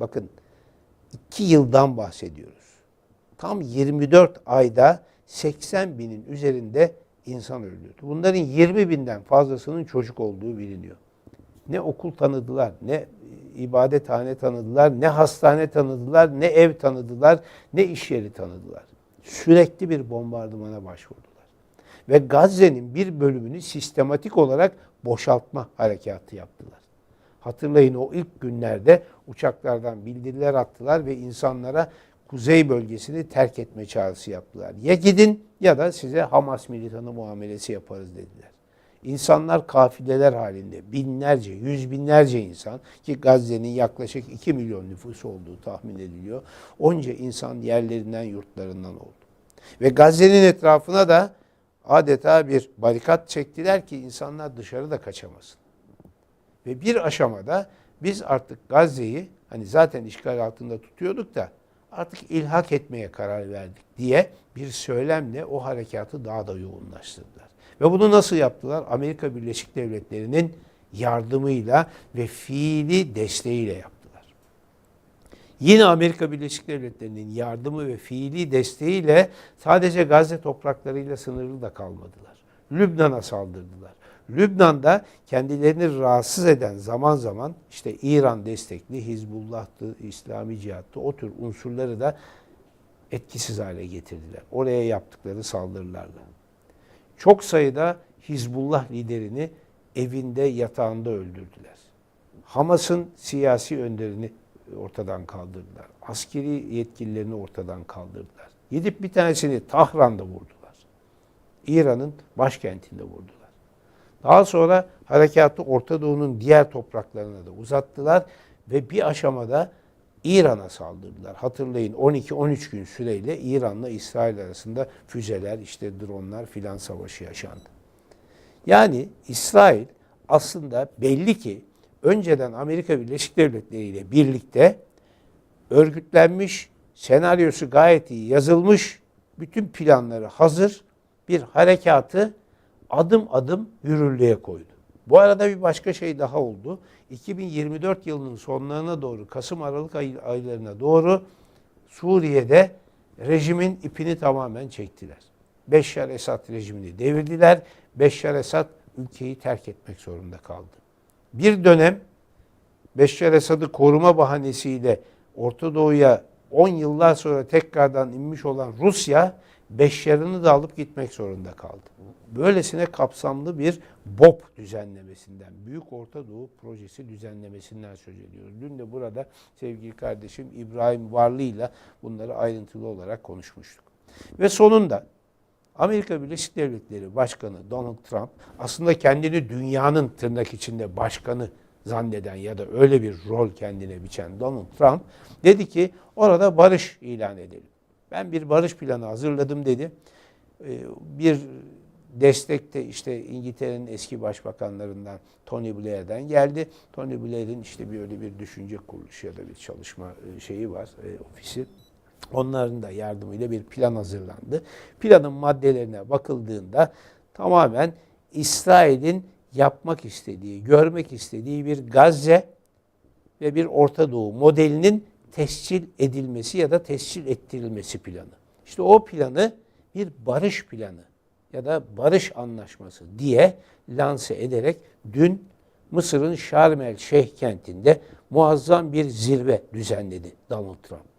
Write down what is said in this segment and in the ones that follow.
bakın 2 yıldan bahsediyoruz. Tam 24 ayda 80 binin üzerinde insan öldürdü. Bunların 20 binden fazlasının çocuk olduğu biliniyor. Ne okul tanıdılar, ne ibadethane tanıdılar, ne hastane tanıdılar, ne ev tanıdılar, ne iş yeri tanıdılar. Sürekli bir bombardımana başvurdular. Ve Gazze'nin bir bölümünü sistematik olarak boşaltma harekatı yaptılar. Hatırlayın o ilk günlerde uçaklardan bildiriler attılar ve insanlara kuzey bölgesini terk etme çağrısı yaptılar. Ya gidin ya da size Hamas militanı muamelesi yaparız dediler. İnsanlar kafileler halinde binlerce, yüz binlerce insan ki Gazze'nin yaklaşık 2 milyon nüfusu olduğu tahmin ediliyor. Onca insan yerlerinden yurtlarından oldu. Ve Gazze'nin etrafına da adeta bir barikat çektiler ki insanlar dışarı da kaçamasın. Ve bir aşamada biz artık Gazze'yi hani zaten işgal altında tutuyorduk da artık ilhak etmeye karar verdik diye bir söylemle o harekatı daha da yoğunlaştırdılar. Ve bunu nasıl yaptılar? Amerika Birleşik Devletleri'nin yardımıyla ve fiili desteğiyle yaptılar. Yine Amerika Birleşik Devletleri'nin yardımı ve fiili desteğiyle sadece Gazze topraklarıyla sınırlı da kalmadılar. Lübnan'a saldırdılar. Lübnan'da kendilerini rahatsız eden zaman zaman işte İran destekli Hizbullah'tı, İslami Cihat'tı o tür unsurları da etkisiz hale getirdiler. Oraya yaptıkları saldırılarla. Çok sayıda Hizbullah liderini evinde yatağında öldürdüler. Hamas'ın siyasi önderini ortadan kaldırdılar. Askeri yetkililerini ortadan kaldırdılar. Gidip bir tanesini Tahran'da vurdular. İran'ın başkentinde vurdular. Daha sonra harekatı Orta Doğu'nun diğer topraklarına da uzattılar ve bir aşamada İran'a saldırdılar. Hatırlayın 12-13 gün süreyle İran'la İsrail arasında füzeler, işte dronlar filan savaşı yaşandı. Yani İsrail aslında belli ki önceden Amerika Birleşik Devletleri ile birlikte örgütlenmiş, senaryosu gayet iyi yazılmış, bütün planları hazır bir harekatı adım adım yürürlüğe koydu. Bu arada bir başka şey daha oldu. 2024 yılının sonlarına doğru, Kasım-Aralık ay, aylarına doğru Suriye'de rejimin ipini tamamen çektiler. Beşşar Esad rejimini devirdiler. Beşşar Esad ülkeyi terk etmek zorunda kaldı. Bir dönem Beşşar Esad'ı koruma bahanesiyle Orta Doğu'ya 10 yıllar sonra tekrardan inmiş olan Rusya Beşşar'ını da alıp gitmek zorunda kaldı. Böylesine kapsamlı bir BOP düzenlemesinden, Büyük Orta Doğu Projesi düzenlemesinden söz ediyoruz. Dün de burada sevgili kardeşim İbrahim Varlı ile bunları ayrıntılı olarak konuşmuştuk. Ve sonunda Amerika Birleşik Devletleri Başkanı Donald Trump aslında kendini dünyanın tırnak içinde başkanı zanneden ya da öyle bir rol kendine biçen Donald Trump dedi ki orada barış ilan edelim. Ben bir barış planı hazırladım dedi. Bir destekte işte İngiltere'nin eski başbakanlarından Tony Blair'den geldi. Tony Blair'in işte bir öyle bir düşünce kuruluşu ya da bir çalışma şeyi var, ofisi. Onların da yardımıyla bir plan hazırlandı. Planın maddelerine bakıldığında tamamen İsrail'in yapmak istediği, görmek istediği bir Gazze ve bir Orta Doğu modelinin tescil edilmesi ya da tescil ettirilmesi planı. İşte o planı bir barış planı ya da barış anlaşması diye lanse ederek dün Mısır'ın Şarm el Şeyh kentinde muazzam bir zirve düzenledi Donald Trump.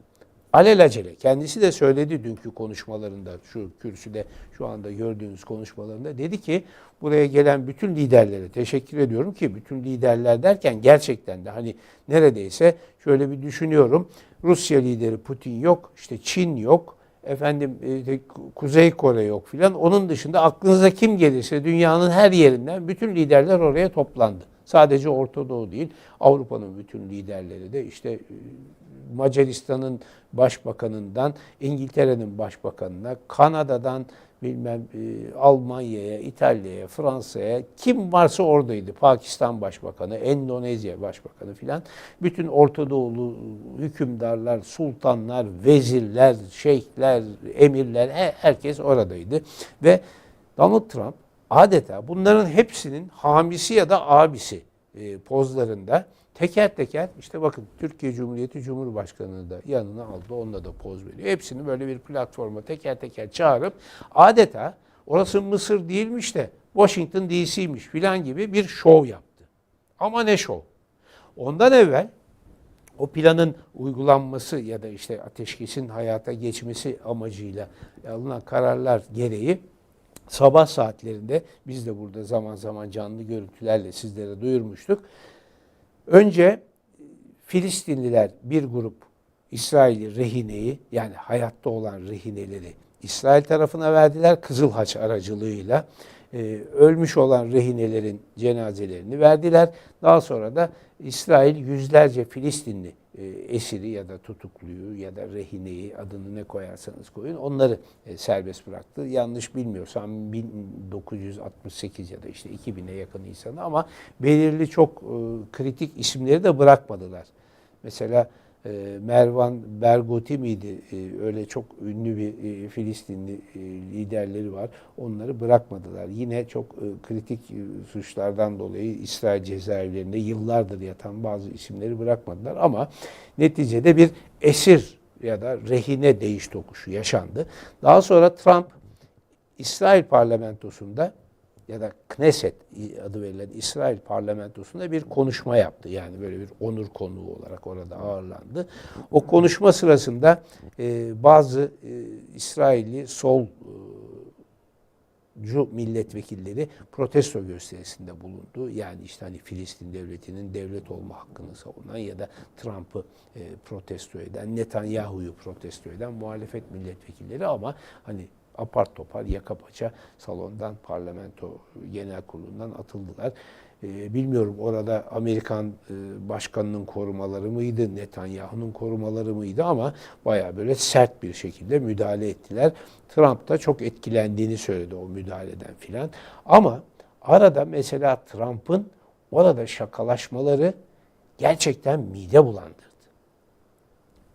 Alelacele. Kendisi de söyledi dünkü konuşmalarında şu kürsüde şu anda gördüğünüz konuşmalarında. Dedi ki buraya gelen bütün liderlere teşekkür ediyorum ki bütün liderler derken gerçekten de hani neredeyse şöyle bir düşünüyorum. Rusya lideri Putin yok işte Çin yok efendim e, Kuzey Kore yok filan. Onun dışında aklınıza kim gelirse dünyanın her yerinden bütün liderler oraya toplandı. Sadece Orta Doğu değil Avrupa'nın bütün liderleri de işte Macaristan'ın başbakanından İngiltere'nin başbakanına, Kanada'dan bilmem e, Almanya'ya, İtalya'ya, Fransa'ya kim varsa oradaydı. Pakistan Başbakanı, Endonezya Başbakanı filan. Bütün Orta Doğulu hükümdarlar, sultanlar, vezirler, şeyhler, emirler herkes oradaydı. Ve Donald Trump adeta bunların hepsinin hamisi ya da abisi e, pozlarında Teker teker işte bakın Türkiye Cumhuriyeti Cumhurbaşkanı da yanına aldı. Onunla da poz veriyor. Hepsini böyle bir platforma teker teker çağırıp adeta orası Mısır değilmiş de Washington DC'ymiş filan gibi bir şov yaptı. Ama ne şov? Ondan evvel o planın uygulanması ya da işte ateşkesin hayata geçmesi amacıyla alınan kararlar gereği sabah saatlerinde biz de burada zaman zaman canlı görüntülerle sizlere duyurmuştuk. Önce Filistinliler bir grup İsrail'i rehineyi yani hayatta olan rehineleri İsrail tarafına verdiler Kızıl Haç aracılığıyla. Ee, ölmüş olan rehinelerin cenazelerini verdiler. Daha sonra da İsrail yüzlerce Filistinli e, esiri ya da tutukluyu ya da rehineyi adını ne koyarsanız koyun onları e, serbest bıraktı. Yanlış bilmiyorsam 1968 ya da işte 2000'e yakın insanı ama belirli çok e, kritik isimleri de bırakmadılar. Mesela Mervan Bergoti miydi? E, öyle çok ünlü bir e, Filistinli e, liderleri var. Onları bırakmadılar. Yine çok e, kritik suçlardan dolayı İsrail cezaevlerinde yıllardır yatan bazı isimleri bırakmadılar. Ama neticede bir esir ya da rehine değiş tokuşu yaşandı. Daha sonra Trump İsrail parlamentosunda ya da Knesset adı verilen İsrail parlamentosunda bir konuşma yaptı. Yani böyle bir onur konuğu olarak orada ağırlandı. O konuşma sırasında e, bazı e, İsrailli sol e, milletvekilleri protesto gösterisinde bulundu. Yani işte hani Filistin devletinin devlet olma hakkını savunan ya da Trump'ı e, protesto eden, Netanyahu'yu protesto eden muhalefet milletvekilleri ama hani apar topar yaka paça salondan parlamento genel kurulundan atıldılar. Ee, bilmiyorum orada Amerikan e, başkanının korumaları mıydı, Netanyahu'nun korumaları mıydı ama baya böyle sert bir şekilde müdahale ettiler. Trump da çok etkilendiğini söyledi o müdahaleden filan. Ama arada mesela Trump'ın orada şakalaşmaları gerçekten mide bulandırdı.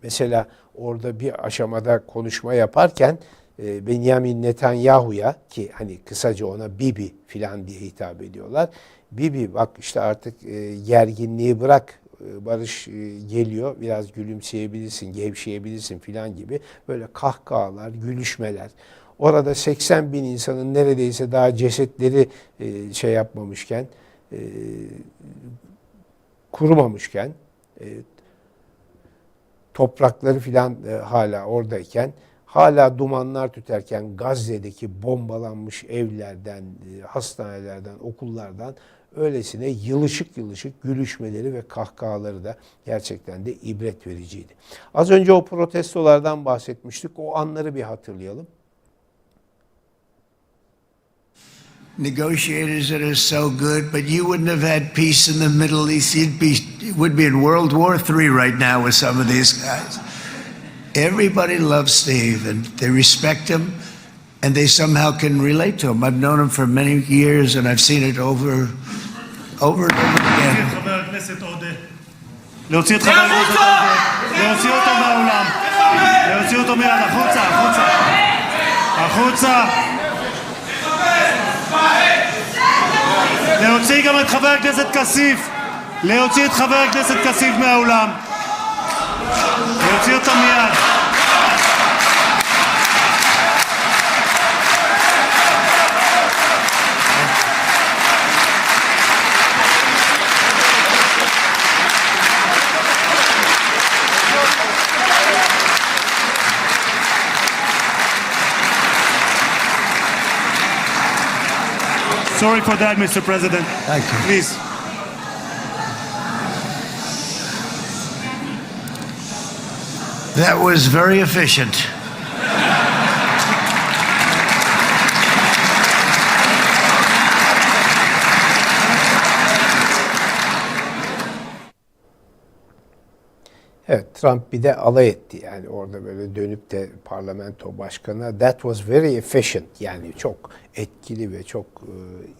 Mesela orada bir aşamada konuşma yaparken Benjamin Netanyahu'ya ki hani kısaca ona Bibi filan diye hitap ediyorlar. Bibi bak işte artık e, gerginliği bırak e, barış geliyor biraz gülümseyebilirsin, gevşeyebilirsin filan gibi böyle kahkahalar, gülüşmeler. Orada 80 bin insanın neredeyse daha cesetleri şey yapmamışken, kurumamışken, toprakları filan hala oradayken hala dumanlar tüterken Gazze'deki bombalanmış evlerden, e, hastanelerden, okullardan öylesine yılışık yılışık gülüşmeleri ve kahkahaları da gerçekten de ibret vericiydi. Az önce o protestolardan bahsetmiştik. O anları bir hatırlayalım. negotiators that are so good, but you wouldn't have had peace in the Middle East. You'd be would be in World War III right now with some of these guys. Everybody loves Steve and they respect him and they somehow can relate to him. I've known him for many years and I've seen it over over and over again. חבר הכנסת עודה. להוציא את חבר הכנסת עודה. להוציא אותו מהאולם. להוציא אותו מיד. החוצה, החוצה. החוצה. להוציא גם את חבר הכנסת כסיף. להוציא את חבר הכנסת כסיף מהאולם. להוציא אותו מיד. Sorry for that, Mr. President. Thank you. Please. That was very efficient. Evet Trump bir de alay etti yani orada böyle dönüp de parlamento başkanına that was very efficient yani çok etkili ve çok e,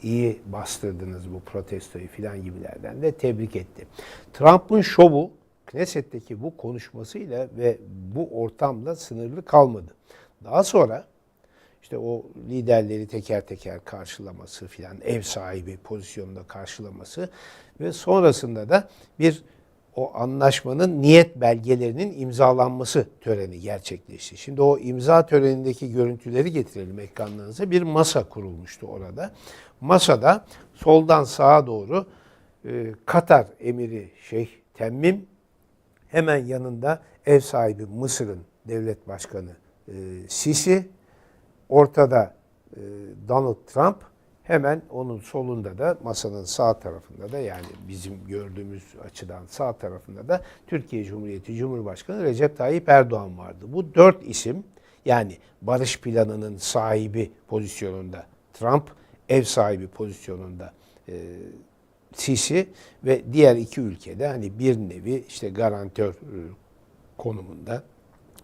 iyi bastırdınız bu protestoyu filan gibilerden de tebrik etti. Trump'ın şovu Knesset'teki bu konuşmasıyla ve bu ortamla sınırlı kalmadı. Daha sonra işte o liderleri teker teker karşılaması filan, ev sahibi pozisyonunda karşılaması ve sonrasında da bir o anlaşmanın niyet belgelerinin imzalanması töreni gerçekleşti. Şimdi o imza törenindeki görüntüleri getirelim ekranlarınıza. Bir masa kurulmuştu orada. Masada soldan sağa doğru e, Katar emiri Şeyh Temmim, hemen yanında ev sahibi Mısır'ın devlet başkanı e, Sisi, ortada e, Donald Trump, hemen onun solunda da masanın sağ tarafında da yani bizim gördüğümüz açıdan sağ tarafında da Türkiye Cumhuriyeti Cumhurbaşkanı Recep Tayyip Erdoğan vardı. Bu dört isim yani barış planının sahibi pozisyonunda Trump, ev sahibi pozisyonunda e, Sisi ve diğer iki ülkede hani bir nevi işte garantör e, konumunda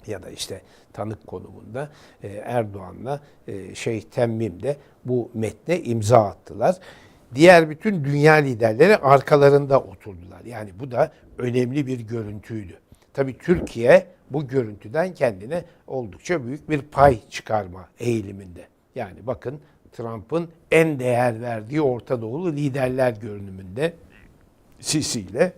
ya da işte tanık konumunda e, Erdoğan'la e, Şeyh Temmim de bu metne imza attılar. Diğer bütün dünya liderleri arkalarında oturdular. Yani bu da önemli bir görüntüydü. Tabii Türkiye bu görüntüden kendine oldukça büyük bir pay çıkarma eğiliminde. Yani bakın Trump'ın en değer verdiği Orta Doğulu liderler görünümünde Sisi ile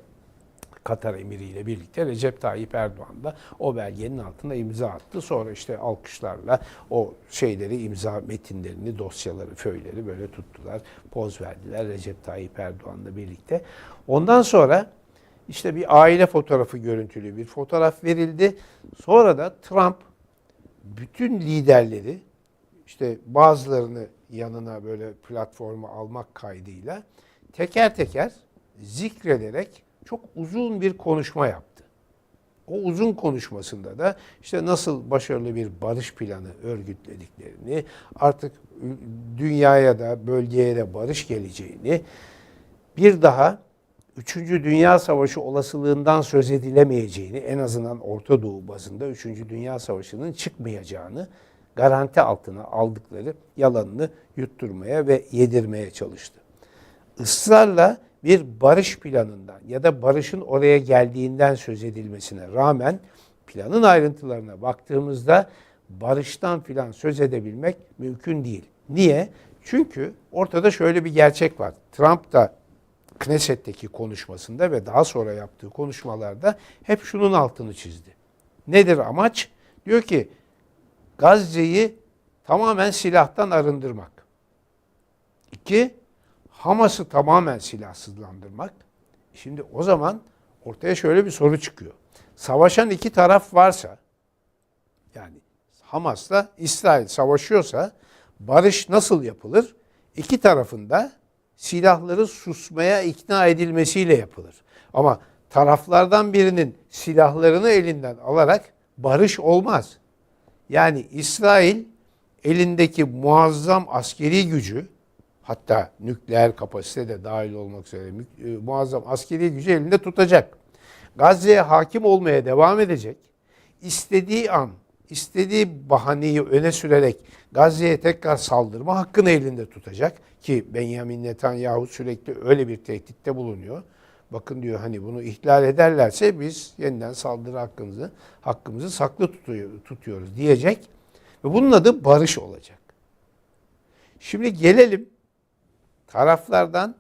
Katar emiriyle birlikte Recep Tayyip Erdoğan da o belgenin altına imza attı. Sonra işte alkışlarla o şeyleri imza metinlerini, dosyaları, föyleri böyle tuttular. Poz verdiler Recep Tayyip Erdoğan'la birlikte. Ondan sonra işte bir aile fotoğrafı görüntülü bir fotoğraf verildi. Sonra da Trump bütün liderleri işte bazılarını yanına böyle platforma almak kaydıyla teker teker zikrederek çok uzun bir konuşma yaptı. O uzun konuşmasında da işte nasıl başarılı bir barış planı örgütlediklerini, artık dünyaya da bölgeye de barış geleceğini, bir daha 3. Dünya Savaşı olasılığından söz edilemeyeceğini, en azından Orta Doğu bazında 3. Dünya Savaşı'nın çıkmayacağını garanti altına aldıkları yalanını yutturmaya ve yedirmeye çalıştı. Israrla bir barış planından ya da barışın oraya geldiğinden söz edilmesine rağmen planın ayrıntılarına baktığımızda barıştan filan söz edebilmek mümkün değil. Niye? Çünkü ortada şöyle bir gerçek var. Trump da Knesset'teki konuşmasında ve daha sonra yaptığı konuşmalarda hep şunun altını çizdi. Nedir amaç? Diyor ki Gazze'yi tamamen silahtan arındırmak. İki, Hamas'ı tamamen silahsızlandırmak. Şimdi o zaman ortaya şöyle bir soru çıkıyor. Savaşan iki taraf varsa, yani Hamas'la İsrail savaşıyorsa barış nasıl yapılır? İki tarafında silahları susmaya ikna edilmesiyle yapılır. Ama taraflardan birinin silahlarını elinden alarak barış olmaz. Yani İsrail elindeki muazzam askeri gücü hatta nükleer kapasite de dahil olmak üzere e, muazzam askeri gücü elinde tutacak. Gazze'ye hakim olmaya devam edecek. İstediği an, istediği bahaneyi öne sürerek Gazze'ye tekrar saldırma hakkını elinde tutacak ki Benjamin Netanyahu sürekli öyle bir tehditte bulunuyor. Bakın diyor hani bunu ihlal ederlerse biz yeniden saldırı hakkımızı hakkımızı saklı tutuyor, tutuyoruz diyecek ve bunun adı barış olacak. Şimdi gelelim taraflardan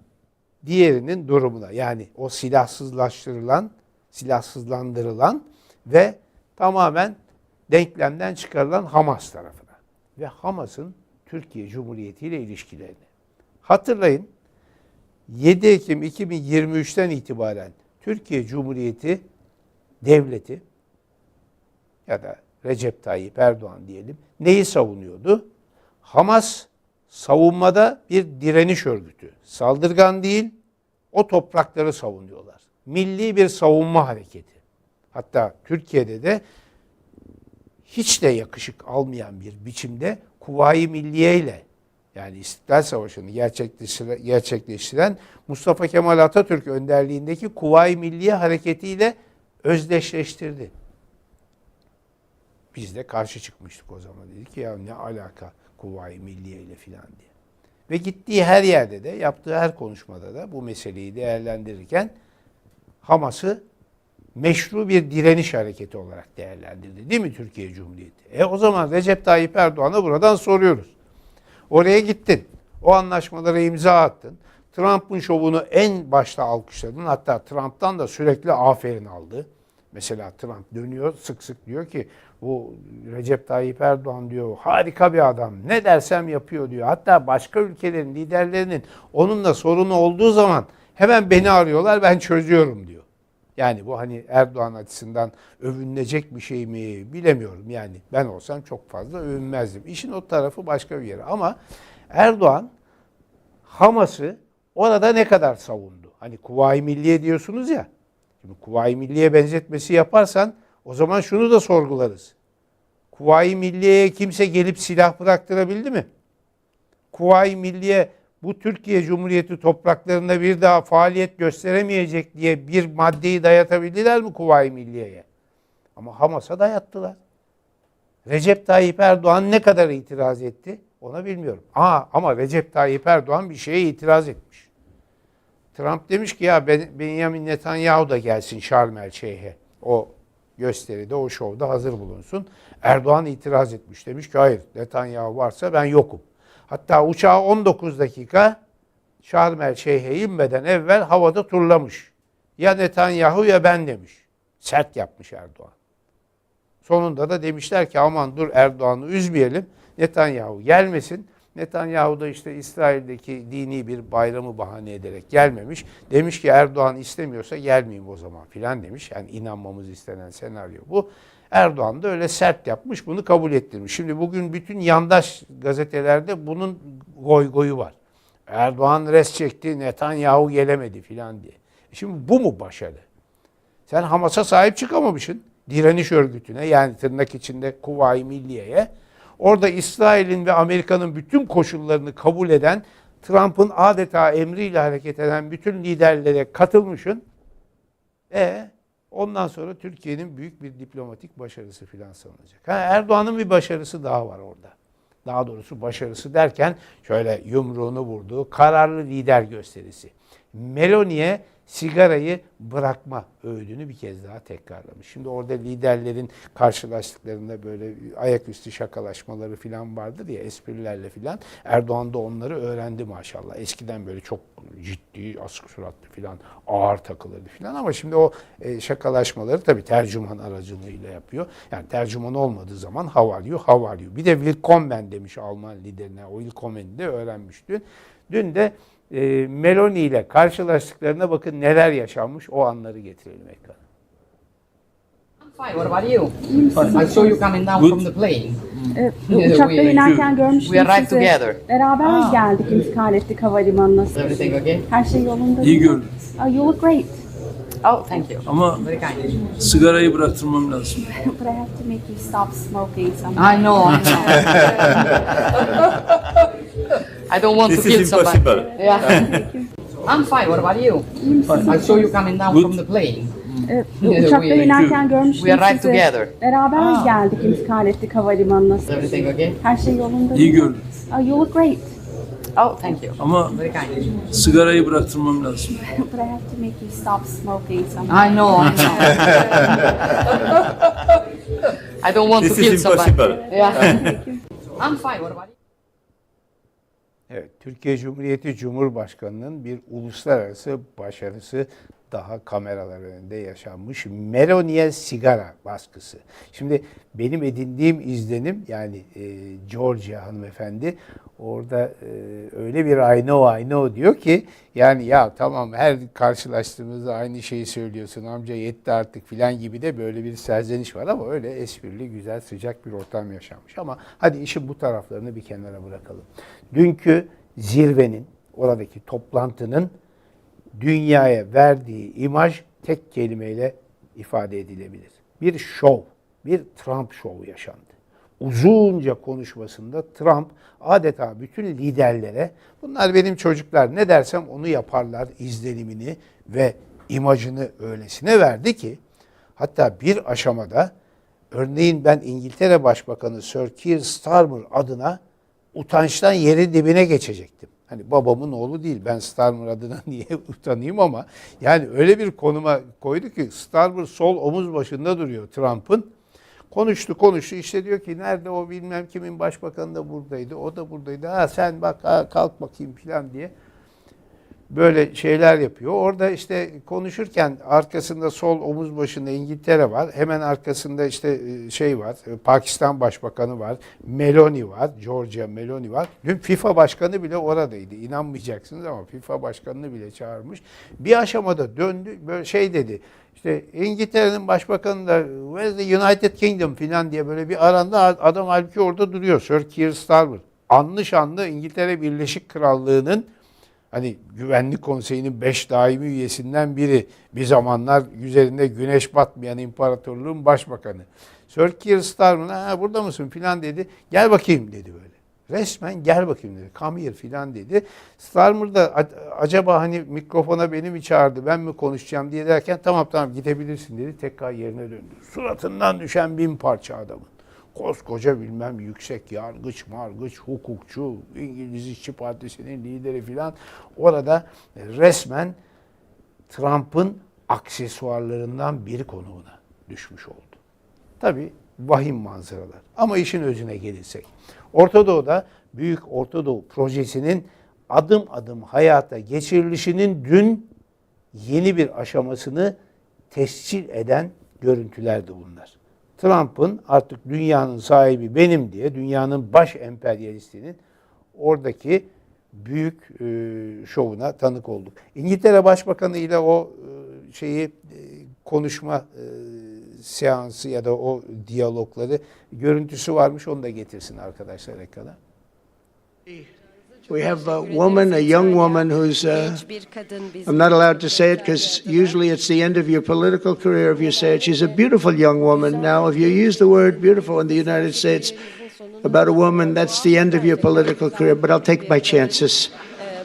diğerinin durumuna. Yani o silahsızlaştırılan, silahsızlandırılan ve tamamen denklemden çıkarılan Hamas tarafına ve Hamas'ın Türkiye Cumhuriyeti ile ilişkilerini. Hatırlayın 7 Ekim 2023'ten itibaren Türkiye Cumhuriyeti devleti ya da Recep Tayyip Erdoğan diyelim neyi savunuyordu? Hamas savunmada bir direniş örgütü. Saldırgan değil, o toprakları savunuyorlar. Milli bir savunma hareketi. Hatta Türkiye'de de hiç de yakışık almayan bir biçimde Kuvayi Milliye ile yani İstiklal Savaşı'nı gerçekleştiren, gerçekleştiren Mustafa Kemal Atatürk önderliğindeki Kuvayi Milliye Hareketi ile özdeşleştirdi. Biz de karşı çıkmıştık o zaman. Dedik ki ya ne alaka Kuvayi Milliye ile filan diye. Ve gittiği her yerde de yaptığı her konuşmada da bu meseleyi değerlendirirken Hamas'ı meşru bir direniş hareketi olarak değerlendirdi. Değil mi Türkiye Cumhuriyeti? E o zaman Recep Tayyip Erdoğan'a buradan soruyoruz. Oraya gittin. O anlaşmalara imza attın. Trump'ın şovunu en başta alkışladın. Hatta Trump'tan da sürekli aferin aldı. Mesela Trump dönüyor sık sık diyor ki bu Recep Tayyip Erdoğan diyor harika bir adam. Ne dersem yapıyor diyor. Hatta başka ülkelerin liderlerinin onunla sorunu olduğu zaman hemen beni arıyorlar ben çözüyorum diyor. Yani bu hani Erdoğan açısından övünülecek bir şey mi bilemiyorum. Yani ben olsam çok fazla övünmezdim. İşin o tarafı başka bir yere. Ama Erdoğan Hamas'ı orada ne kadar savundu? Hani Kuvayi Milliye diyorsunuz ya. Şimdi Kuvayi Milliye benzetmesi yaparsan o zaman şunu da sorgularız. Kuvayi Milliye'ye kimse gelip silah bıraktırabildi mi? Kuvayi Milliye bu Türkiye Cumhuriyeti topraklarında bir daha faaliyet gösteremeyecek diye bir maddeyi dayatabildiler mi Kuvayi Milliye'ye? Ama Hamas'a dayattılar. Recep Tayyip Erdoğan ne kadar itiraz etti ona bilmiyorum. Aa, ama Recep Tayyip Erdoğan bir şeye itiraz etmiş. Trump demiş ki ya Ben- Benjamin Netanyahu da gelsin Şarm El Şeyh'e. O gösteride, o şovda hazır bulunsun. Erdoğan itiraz etmiş. Demiş ki hayır Netanyahu varsa ben yokum. Hatta uçağı 19 dakika Şarm El Şeyh'e inmeden evvel havada turlamış. Ya Netanyahu ya ben demiş. Sert yapmış Erdoğan. Sonunda da demişler ki aman dur Erdoğan'ı üzmeyelim. Netanyahu gelmesin. Netanyahu da işte İsrail'deki dini bir bayramı bahane ederek gelmemiş. Demiş ki Erdoğan istemiyorsa gelmeyeyim o zaman filan demiş. Yani inanmamız istenen senaryo bu. Erdoğan da öyle sert yapmış bunu kabul ettirmiş. Şimdi bugün bütün yandaş gazetelerde bunun goy goyu var. Erdoğan res çekti Netanyahu gelemedi filan diye. E Şimdi bu mu başarı? Sen Hamas'a sahip çıkamamışsın. Direniş örgütüne yani tırnak içinde Kuvayi Milliye'ye. Orada İsrail'in ve Amerika'nın bütün koşullarını kabul eden, Trump'ın adeta emriyle hareket eden bütün liderlere katılmışsın. E ondan sonra Türkiye'nin büyük bir diplomatik başarısı filan sanılacak. Ha, Erdoğan'ın bir başarısı daha var orada. Daha doğrusu başarısı derken şöyle yumruğunu vurduğu kararlı lider gösterisi. Meloni'ye sigarayı bırakma öğüdünü bir kez daha tekrarlamış. Şimdi orada liderlerin karşılaştıklarında böyle ayaküstü şakalaşmaları falan vardır ya esprilerle falan. Erdoğan da onları öğrendi maşallah. Eskiden böyle çok ciddi, asık suratlı falan ağır takılırdı falan ama şimdi o e, şakalaşmaları tabii tercüman aracılığıyla yapıyor. Yani tercüman olmadığı zaman how are? Bir de willkommen demiş Alman liderine. O willkommen'i de öğrenmiş dün. Dün de e, Meloni ile karşılaştıklarına bakın neler yaşanmış o anları getirelim ekrana. What about you? I saw you coming down from the plane. Evet, uçakta we- inerken görmüştüm We arrived sizi. together. Beraber Ah. geldik, intikal ettik havalimanına. Everything okay? Her şey yolunda. İyi değil mi? gördüm. Oh, you look great. Oh, thank you. Ama Very kind. sigarayı bıraktırmam lazım. But I have to make you stop smoking somehow. I know, I know. I don't want This to is kill somebody. impossible. Yeah. I'm fine. What about you? I saw you coming down Good. from the plane. Evet, Yeah, uçakta we- inerken görmüştüm We arrived sizi. together. Beraber Ah. geldik, intikal ettik havalimanına. Is everything okay? Her şey yolunda. İyi değil mi? gördüm. Oh, you look great. Oh, thank you. Ama Very kind. sigarayı bıraktırmam lazım. But I have to make you stop smoking somehow. I know, I know. I don't want This to kill is somebody. impossible. Yeah. I'm fine. What about you? Evet, Türkiye Cumhuriyeti Cumhurbaşkanı'nın bir uluslararası başarısı daha kameralar önünde yaşanmış. Meloni'ye sigara baskısı. Şimdi benim edindiğim izlenim yani e, Georgia hanımefendi orada e, öyle bir I know I know diyor ki yani ya tamam her karşılaştığımızda aynı şeyi söylüyorsun amca yetti artık filan gibi de böyle bir serzeniş var ama öyle esprili güzel sıcak bir ortam yaşanmış. Ama hadi işin bu taraflarını bir kenara bırakalım. Dünkü zirvenin oradaki toplantının dünyaya verdiği imaj tek kelimeyle ifade edilebilir. Bir şov, bir Trump şovu yaşandı. Uzunca konuşmasında Trump adeta bütün liderlere bunlar benim çocuklar ne dersem onu yaparlar izlenimini ve imajını öylesine verdi ki hatta bir aşamada örneğin ben İngiltere Başbakanı Sir Keir Starmer adına utançtan yerin dibine geçecektim. Hani babamın oğlu değil. Ben Starmer adına niye utanayım ama yani öyle bir konuma koydu ki Starmer sol omuz başında duruyor Trump'ın. Konuştu konuştu işte diyor ki nerede o bilmem kimin başbakanı da buradaydı. O da buradaydı. Ha sen bak ha, kalk bakayım falan diye böyle şeyler yapıyor. Orada işte konuşurken arkasında sol omuz başında İngiltere var. Hemen arkasında işte e, şey var. e, Pakistan Başbakanı var. Meloni var. Georgia Meloni var. Dün FIFA Başkanı bile oradaydı. İnanmayacaksınız ama FIFA Başkanını bile çağırmış. Bir aşamada döndü böyle şey dedi. İşte İngiltere'nin başbakanı da Where's the United Kingdom falan diye böyle bir aranda adam halbuki orada duruyor. Sir Keir Starmer. Anlı şanlı İngiltere Birleşik Krallığı'nın hani Güvenlik Konseyi'nin beş daimi üyesinden biri. Bir zamanlar üzerinde güneş batmayan imparatorluğun başbakanı. Sir Keir Starmer ha, burada mısın filan dedi. Gel bakayım dedi böyle. Resmen gel bakayım dedi. Come here filan dedi. Starmer da "A- acaba hani mikrofona beni mi çağırdı ben mi konuşacağım diye derken tamam tamam gidebilirsin dedi. Tekrar yerine döndü. Suratından düşen bin parça adamın. Koskoca bilmem yüksek yargıç, margıç, hukukçu, İngiliz İşçi Partisi'nin lideri filan orada resmen Trump'ın aksesuarlarından bir konuğuna düşmüş oldu. Tabii vahim manzaralar. Ama işin özüne gelirsek. Orta Doğu'da Büyük Orta Doğu Projesi'nin adım adım hayata geçirilişinin dün yeni bir aşamasını tescil eden görüntülerdi bunlar. Trump'ın artık dünyanın sahibi benim diye dünyanın baş emperyalistinin oradaki büyük e, şovuna tanık olduk. İngiltere Başbakanı ile o e, şeyi e, konuşma e, seansı ya da o diyalogları görüntüsü varmış onu da getirsin arkadaşlar ekrana. We have a woman, a young woman who's. Uh, I'm not allowed to say it because usually it's the end of your political career if you say it. She's a beautiful young woman. Now, if you use the word beautiful in the United States about a woman, that's the end of your political career. But I'll take my chances.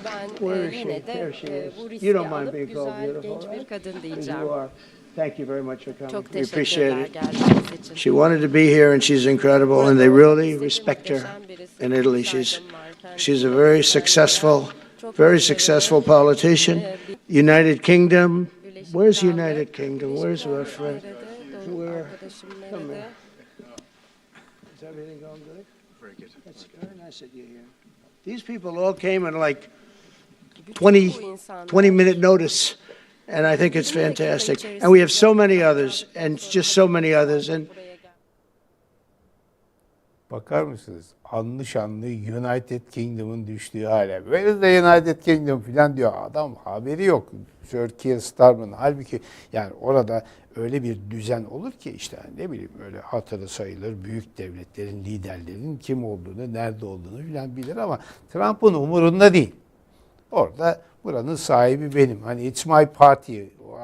Ben Where is she? yine de There she is. bu You don't mind alıp being called güzel beautiful, right? kadın Because diyeceğim. you are. Thank you very much for coming. Çok We appreciate teşekkürler it. geldiğiniz için. She wanted to be here, and she's incredible, and they really respect her in Italy. She's she's a very successful, very successful politician. United Kingdom. Where's United Kingdom? Where's our friend? Where? Come here. Is everything going good? Very good. That's very nice that you're here. These people all came in like 20, 20 minute notice. And I think it's fantastic. And we have so many others, and just so many others. And Bakar mısınız? Anlı şanlı United Kingdom'un düştüğü hale. Where the United Kingdom falan diyor. Adam haberi yok. Sir Keir Starmer'ın. Halbuki yani orada öyle bir düzen olur ki işte ne bileyim öyle hatırı sayılır büyük devletlerin liderlerinin kim olduğunu, nerede olduğunu filan bilir ama Trump'ın umurunda değil. Orada buranın sahibi benim. Hani it's my party.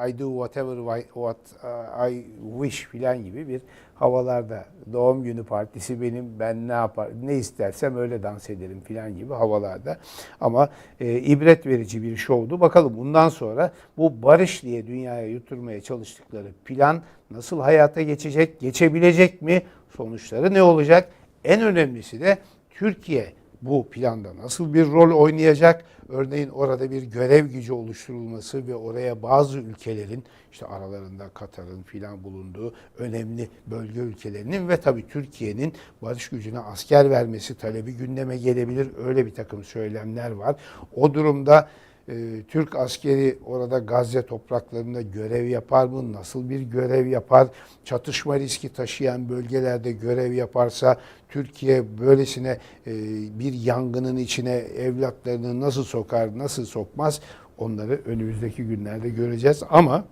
I do whatever I, what uh, I wish filan gibi bir havalarda. Doğum günü partisi benim. Ben ne yapar, ne istersem öyle dans ederim filan gibi havalarda. Ama e, ibret verici bir şovdu. Bakalım bundan sonra bu barış diye dünyaya yuturmaya çalıştıkları plan nasıl hayata geçecek, geçebilecek mi? Sonuçları ne olacak? En önemlisi de Türkiye bu planda nasıl bir rol oynayacak? Örneğin orada bir görev gücü oluşturulması ve oraya bazı ülkelerin işte aralarında Katar'ın filan bulunduğu önemli bölge ülkelerinin ve tabii Türkiye'nin barış gücüne asker vermesi talebi gündeme gelebilir. Öyle bir takım söylemler var. O durumda e, Türk askeri orada Gazze topraklarında görev yapar mı? Nasıl bir görev yapar? Çatışma riski taşıyan bölgelerde görev yaparsa Türkiye böylesine e, bir yangının içine evlatlarını nasıl sokar, nasıl sokmaz? Onları önümüzdeki günlerde göreceğiz ama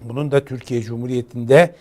bunun da Türkiye Cumhuriyeti'nde